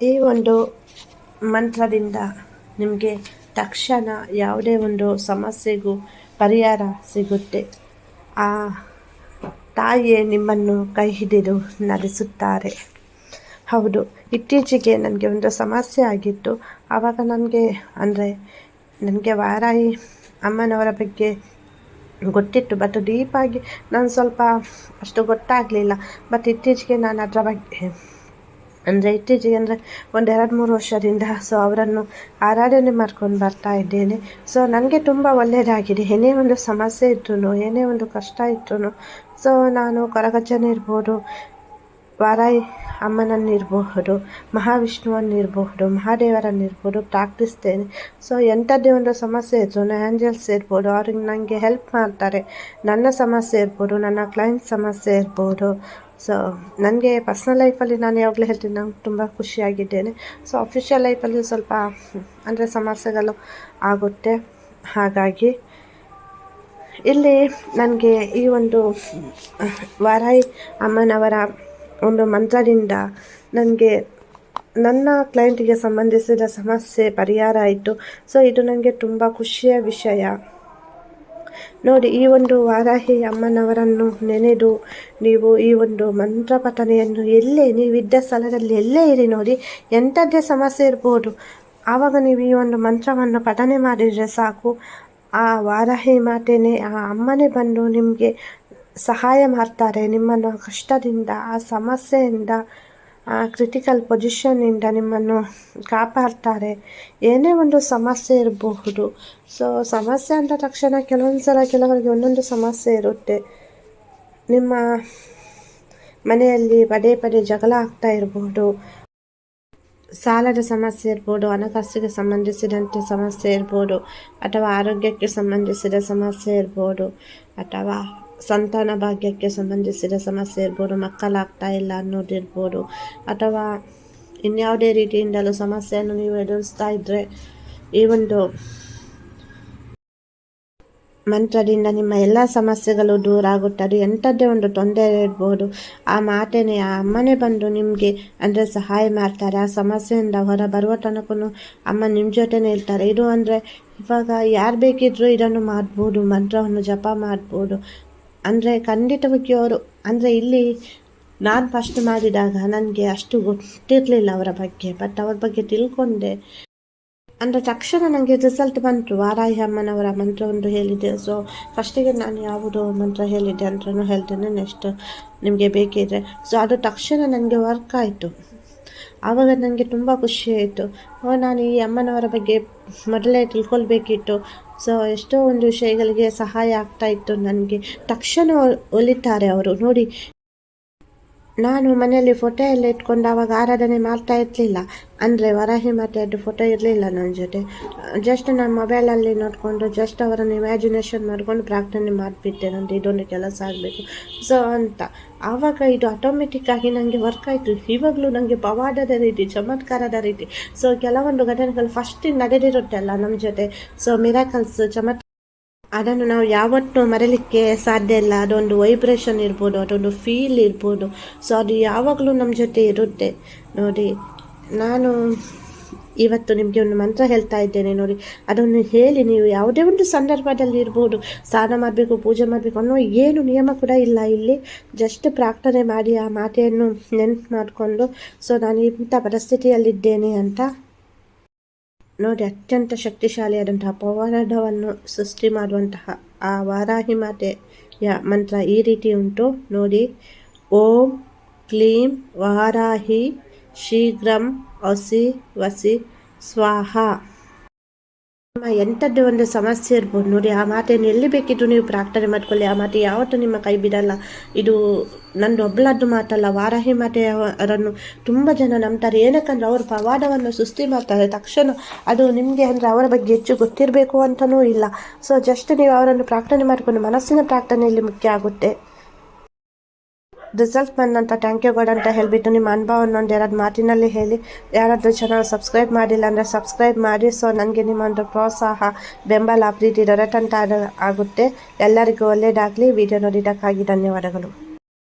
ಈ ಒಂದು ಮಂತ್ರದಿಂದ ನಿಮಗೆ ತಕ್ಷಣ ಯಾವುದೇ ಒಂದು ಸಮಸ್ಯೆಗೂ ಪರಿಹಾರ ಸಿಗುತ್ತೆ. ಆ ತಾಯಿಯೇ ನಿಮ್ಮನ್ನು ಕೈ ಹಿಡಿದು ನಡೆಸುತ್ತಾರೆ. ಹೌದು, ಇತ್ತೀಚೆಗೆ ನನಗೆ ಒಂದು ಸಮಸ್ಯೆ ಆಗಿತ್ತು. ಆವಾಗ ನನಗೆ, ಅಂದರೆ ನನಗೆ ವಾರಾಯಿ ಅಮ್ಮನವರ ಬಗ್ಗೆ ಗೊತ್ತಿತ್ತು. ಬಟ್ ಡೀಪಾಗಿ ನಾನು ಸ್ವಲ್ಪ ಅಷ್ಟು ಗೊತ್ತಾಗಲಿಲ್ಲ. ಬಟ್ ಇತ್ತೀಚೆಗೆ ನಾನು ಅದರ ಬಗ್ಗೆ ಅಂದರೆ ಇತ್ತೀಚೆಗೆ ಅಂದರೆ ಒಂದು ಎರಡು ಮೂರು ವರ್ಷದಿಂದ ಸೊ ಅವರನ್ನು ಆರಾಧನೆ ಮಾಡ್ಕೊಂಡು ಬರ್ತಾ ಇದ್ದೇನೆ. ಸೊ ನನಗೆ ತುಂಬ ಒಳ್ಳೆಯದಾಗಿದೆ ಏನೇ ಒಂದು ಸಮಸ್ಯೆ ಇದ್ರೂ ಏನೇ ಒಂದು ಕಷ್ಟ ಇದ್ರೂ ಸೊ ನಾನು ಕೊರಗಜ್ಜನೇ ಇರ್ಬೋದು. ವಾರಾಯಿ ಅಮ್ಮನನ್ನಿರಬಹುದು, ಮಹಾವಿಷ್ಣುವನ್ನಿರಬಹುದು ಮಹಾದೇವರನ್ನಿರ್ಬೋದು ಪ್ರಾರ್ಥಿಸ್ತೇನೆ. ಸೊ, ಎಂಥದ್ದೇ ಒಂದು ಸಮಸ್ಯೆ ಇದ್ರು ಆ್ಯಂಜಲ್ಸ್ ಇರ್ಬೋದು, ಅವ್ರಿಗೆ ನನಗೆ ಹೆಲ್ಪ್ ಮಾಡ್ತಾರೆ. ನನ್ನ ಸಮಸ್ಯೆ ಇರ್ಬೋದು, ನನ್ನ ಕ್ಲೈಂಟ್ ಸಮಸ್ಯೆ ಇರ್ಬೋದು. ಸೊ, ನನಗೆ ಪರ್ಸ್ನಲ್ ಲೈಫಲ್ಲಿ ನಾನು ಯಾವಾಗಲೂ ಹೇಳ್ತೀನಿ, ನಂಗೆ ತುಂಬ ಖುಷಿಯಾಗಿದ್ದೇನೆ. ಸೊ, ಅಫಿಷಿಯಲ್ ಲೈಫಲ್ಲಿ ಸ್ವಲ್ಪ, ಅಂದರೆ ಸಮಸ್ಯೆಗಳು ಆಗುತ್ತೆ. ಹಾಗಾಗಿ, ಇಲ್ಲಿ ನನಗೆ ಈ ಒಂದು ವಾರಾಯಿ ಅಮ್ಮನವರ ಒಂದು ಮಂತ್ರದಿಂದ ನನಗೆ ನನ್ನ ಕ್ಲೈಂಟಿಗೆ ಸಂಬಂಧಿಸಿದ ಸಮಸ್ಯೆ ಪರಿಹಾರ ಆಯಿತು. ಸೊ ಇದು ನನಗೆ ತುಂಬ ಖುಷಿಯ ವಿಷಯ. ನೋಡಿ, ಈ ಒಂದು ವಾರಾಹಿ ಅಮ್ಮನವರನ್ನು ನೆನೆದು ನೀವು ಈ ಒಂದು ಮಂತ್ರ ಪಠನೆಯನ್ನು ಎಲ್ಲೇ, ನೀವಿದ್ದ ಸ್ಥಳದಲ್ಲಿ ಎಲ್ಲೇ ಇರಿ ನೋಡಿ, ಎಂಥದ್ದೇ ಸಮಸ್ಯೆ ಇರ್ಬೋದು. ಆವಾಗ ನೀವು ಈ ಒಂದು ಮಂತ್ರವನ್ನು ಪಠನೆ ಮಾಡಿದರೆ ಸಾಕು. ಆ ವಾರಾಹಿ ಮಾತೇನೆ, ಆ ಅಮ್ಮನೇ ಬಂದು ನಿಮಗೆ ಸಹಾಯ ಮಾಡ್ತಾರೆ ನಿಮ್ಮನ್ನು ಕಷ್ಟದಿಂದ, ಆ ಸಮಸ್ಯೆಯಿಂದ, ಆ ಕ್ರಿಟಿಕಲ್ ಪೊಸಿಷನ್ನಿಂದ ನಿಮ್ಮನ್ನು ಕಾಪಾಡ್ತಾರೆ. ಏನೇ ಒಂದು ಸಮಸ್ಯೆ ಇರಬಹುದು. ಸೊ ಸಮಸ್ಯೆ ಅಂದ ತಕ್ಷಣ ಕೆಲವೊಂದು ಸಲ ಕೆಲವರಿಗೆ ಒಂದೊಂದು ಸಮಸ್ಯೆ ಇರುತ್ತೆ. ನಿಮ್ಮ ಮನೆಯಲ್ಲಿ ಪದೇ ಪದೇ ಜಗಳ ಆಗ್ತಾ ಇರಬಹುದು ಸಾಲದ ಸಮಸ್ಯೆ ಇರ್ಬೋದು, ಹಣಕಾಸಿಗೆ ಸಂಬಂಧಿಸಿದಂತೆ ಸಮಸ್ಯೆ ಇರ್ಬೋದು, ಅಥವಾ ಆರೋಗ್ಯಕ್ಕೆ ಸಂಬಂಧಿಸಿದ ಸಮಸ್ಯೆ ಇರ್ಬೋದು, ಅಥವಾ ಸಂತಾನ ಭಾಗ್ಯಕ್ಕೆ ಸಂಬಂಧಿಸಿದ ಸಮಸ್ಯೆ ಇರ್ಬೋದು ಮಕ್ಕಳಾಗ್ತಾ ಇಲ್ಲ ಅನ್ನೋದಿರ್ಬೋದು ಅಥವಾ ಇನ್ಯಾವುದೇ ರೀತಿಯಿಂದಲೂ ಸಮಸ್ಯೆಯನ್ನು ನೀವು ಎದುರಿಸ್ತಾ ಇದ್ದರೆ ಈ ಒಂದು ಮಂತ್ರದಿಂದ ನಿಮ್ಮ ಎಲ್ಲ ಸಮಸ್ಯೆಗಳು ದೂರ ಆಗುತ್ತದೆ ಎಂಥದ್ದೇ ಒಂದು ತೊಂದರೆ ಇರ್ಬೋದು. ಆ ಮಾತೇನೆ, ಆ ಅಮ್ಮನೇ ಬಂದು ನಿಮಗೆ ಅಂದರೆ ಸಹಾಯ ಮಾಡ್ತಾರೆ. ಆ ಸಮಸ್ಯೆಯಿಂದ ಹೊರ ಬರುವ ತನಕೂ ಅಮ್ಮ ನಿಮ್ಮ ಜೊತೆನೇ ಇರ್ತಾರೆ. ಇದು ಅಂದರೆ ಇವಾಗ ಯಾರು ಬೇಕಿದ್ರೂ ಇದನ್ನು ಮಾಡ್ಬೋದು, ಮಂತ್ರವನ್ನು ಜಪ ಮಾಡ್ಬೋದು. ಅಂದರೆ ಖಂಡಿತವಾಗಿ ಅವರು, ಅಂದರೆ ಇಲ್ಲಿ ನಾನು ಫಸ್ಟ್ ಮಾಡಿದಾಗ ನನಗೆ ಅಷ್ಟು ಗೊತ್ತಿರಲಿಲ್ಲ ಅವರ ಬಗ್ಗೆ ಬಟ್ ಅವ್ರ ಬಗ್ಗೆ ತಿಳ್ಕೊಂಡೆ. ಅಂದರೆ ತಕ್ಷಣ ನನಗೆ ರಿಸಲ್ಟ್ ಬಂತು ವಾರಾಹಿ ಅಮ್ಮನವರ ಮಂತ್ರವೊಂದು ಹೇಳಿದೆ. ಸೊ ಫಸ್ಟಿಗೆ ನಾನು ಯಾವುದು ಮಂತ್ರ ಹೇಳಿದ್ದೆ ಅಂತಲೂ ಹೇಳ್ತೇನೆ ನೆಕ್ಸ್ಟ್ ನಿಮಗೆ ಬೇಕಿದ್ರೆ. ಸೊ ಅದು ತಕ್ಷಣ ನನಗೆ ವರ್ಕ್ ಆಯಿತು. ಆವಾಗ ನನಗೆ ತುಂಬ ಖುಷಿ ಆಯಿತು. ನಾನು ಈ ಅಮ್ಮನವರ ಬಗ್ಗೆ ಮೊದಲೇ ತಿಳ್ಕೊಳ್ಬೇಕಿತ್ತು. ಸೊ ಎಷ್ಟೋ ಒಂದು ವಿಷಯಗಳಿಗೆ ಸಹಾಯ ಆಗ್ತಾ ಇತ್ತು ನನಗೆ. ತಕ್ಷಣ ಒಲಿತಾರೆ ಅವರು. ನೋಡಿ ನಾನು ಮನೆಯಲ್ಲಿ ಫೋಟೋ ಎಲ್ಲ ಇಟ್ಕೊಂಡು ಆವಾಗ ಆರಾಧನೆ ಮಾಡ್ತಾ ಇರಲಿಲ್ಲ. ಅಂದರೆ ವರಾಹಿ ಮಾತೆಯದ್ದು ಫೋಟೋ ಇರಲಿಲ್ಲ ನನ್ನ ಜೊತೆ. ಜಸ್ಟ್ ನಾನು ಮೊಬೈಲಲ್ಲಿ ನೋಡಿಕೊಂಡು ಜಸ್ಟ್ ಅವರನ್ನು ಇಮ್ಯಾಜಿನೇಷನ್ ಮಾಡಿಕೊಂಡು ಪ್ರಾರ್ಥನೆ ಮಾಡಿಬಿಟ್ಟೆ. ನಂದು ಇದೊಂದು ಕೆಲಸ ಆಗಬೇಕು. ಸೊ ಅಂತ. ಆವಾಗ ಇದು ಆಟೋಮೆಟಿಕ್ಕಾಗಿ ನನಗೆ ವರ್ಕ್ ಆಯಿತು. ಇವಾಗಲೂ ನನಗೆ ಪವಾಡದ ರೀತಿ, ಚಮತ್ಕಾರದ ರೀತಿ. ಸೊ ಕೆಲವೊಂದು ಘಟನೆಗಳು ಫಸ್ಟ್ ನಡೆದಿರುತ್ತೆ ಅಲ್ಲ ನಮ್ಮ ಜೊತೆ. ಸೊ ಮಿರಾಕಲ್ಸ್ ಚಮತ್ಕಾರ ಅದನ್ನು ನಾವು ಯಾವತ್ತೂ ಮರೆಯಲಿಕ್ಕೆ ಸಾಧ್ಯ ಇಲ್ಲ. ಅದೊಂದು ವೈಬ್ರೇಷನ್ ಇರ್ಬೋದು, ಅದೊಂದು ಫೀಲ್ ಇರ್ಬೋದು. ಸೊ ಅದು ಯಾವಾಗಲೂ ನಮ್ಮ ಜೊತೆ ಇರುತ್ತೆ. ನೋಡಿ, ನಾನು ಇವತ್ತು ನಿಮಗೆ ಒಂದು ಮಂತ್ರ ಹೇಳ್ತಾ ಇದ್ದೇನೆ. ನೋಡಿ, ಅದನ್ನು ಹೇಳಿ ನೀವು ಯಾವುದೇ ಒಂದು ಸಂದರ್ಭದಲ್ಲಿ ಇರ್ಬೋದು. ಸ್ನಾನ ಮಾಡಬೇಕು, ಪೂಜೆ ಮಾಡಬೇಕು ಅನ್ನೋ ಏನು ನಿಯಮ ಕೂಡ ಇಲ್ಲ ಇಲ್ಲಿ. ಜಸ್ಟ್ ಪ್ರಾರ್ಥನೆ ಮಾಡಿ ಆ ಮಾತೆಯನ್ನು ನೆನ್ಪು ಮಾಡಿಕೊಂಡು ಸೊ ನಾನು ಇಂಥ ಪರಿಸ್ಥಿತಿಯಲ್ಲಿದ್ದೇನೆ ಅಂತ ನೋಡಿ, ಅತ್ಯಂತ ಶಕ್ತಿಶಾಲಿಯಾದಂತಹ ಪವಾಡವನ್ನು ಸೃಷ್ಟಿ ಮಾಡುವಂತಹ ಆ ವಾರಾಹಿ ಮಾತೆಯ ಮಂತ್ರ ಈ ರೀತಿ ಉಂಟು. ನೋಡಿ, ಓಂ ಕ್ಲೀಂ ವಾರಾಹಿ ಶೀಘ್ರಂ ಹಸಿ ವಸಿ ಸ್ವಾಹ. ಎಂಥದ್ದು ಒಂದು ಸಮಸ್ಯೆ ಇರ್ಬೋದು. ನೋಡಿ, ಆ ಮಾತೇನು ಎಲ್ಲಿ ಬೇಕಿದ್ರು ನೀವು ಪ್ರಾರ್ಥನೆ ಮಾಡ್ಕೊಳ್ಳಿ. ಆ ಮಾತು ಯಾವತ್ತೂ ನಿಮ್ಮ ಕೈ ಬಿಡಲ್ಲ. ಇದು ನಂದು ಒಬ್ಬಳದ್ದು ಮಾತಲ್ಲ, ವಾರಾಹಿ ಮಾತೆಯವರನ್ನು ತುಂಬ ಜನ ನಂಬ್ತಾರೆ. ಏನಕ್ಕಂದ್ರೆ ಅವರು ಪವಾಡವನ್ನು ಸುಸ್ತಿ ಮಾಡ್ತಾರೆ. ತಕ್ಷಣ ಅದು ನಿಮಗೆ ಅಂದರೆ ಅವರ ಬಗ್ಗೆ ಹೆಚ್ಚು ಗೊತ್ತಿರಬೇಕು ಅಂತಲೂ ಇಲ್ಲ. ಸೊ ಜಸ್ಟ್ ನೀವು ಅವರನ್ನು ಪ್ರಾರ್ಥನೆ ಮಾಡಿಕೊಂಡು ಮನಸ್ಸಿನ ಪ್ರಾರ್ಥನೆಯಲ್ಲಿ ಮುಖ್ಯ ಆಗುತ್ತೆ. ರಿಸಲ್ಟ್ ಬಂದಂಥ ಥ್ಯಾಂಕ್ ಯು ಗಾಡ್ ಅಂತ ಹೇಳಿಬಿಟ್ಟು ನಿಮ್ಮ ಅನುಭವವನ್ನು ಒಂದು ಎರಡು ಮಾತಿನಲ್ಲಿ ಹೇಳಿ. ಯಾರಾದರೂ ಚಾನಲ್ ಸಬ್ಸ್ಕ್ರೈಬ್ ಮಾಡಿಲ್ಲ ಅಂದರೆ ಸಬ್ಸ್ಕ್ರೈಬ್ ಮಾಡಿ. ಸೊ ನನಗೆ ನಿಮ್ಮೊಂದು ಪ್ರೋತ್ಸಾಹ, ಬೆಂಬಲ, ಪ್ರೀತಿ ದೊರೆತಂತ ಆಗುತ್ತೆ. ಎಲ್ಲರಿಗೂ ಒಳ್ಳೆಯದಾಗಲಿ ವಿಡಿಯೋ ನೋಡಿದ್ದಕ್ಕಾಗಿ ಧನ್ಯವಾದಗಳು.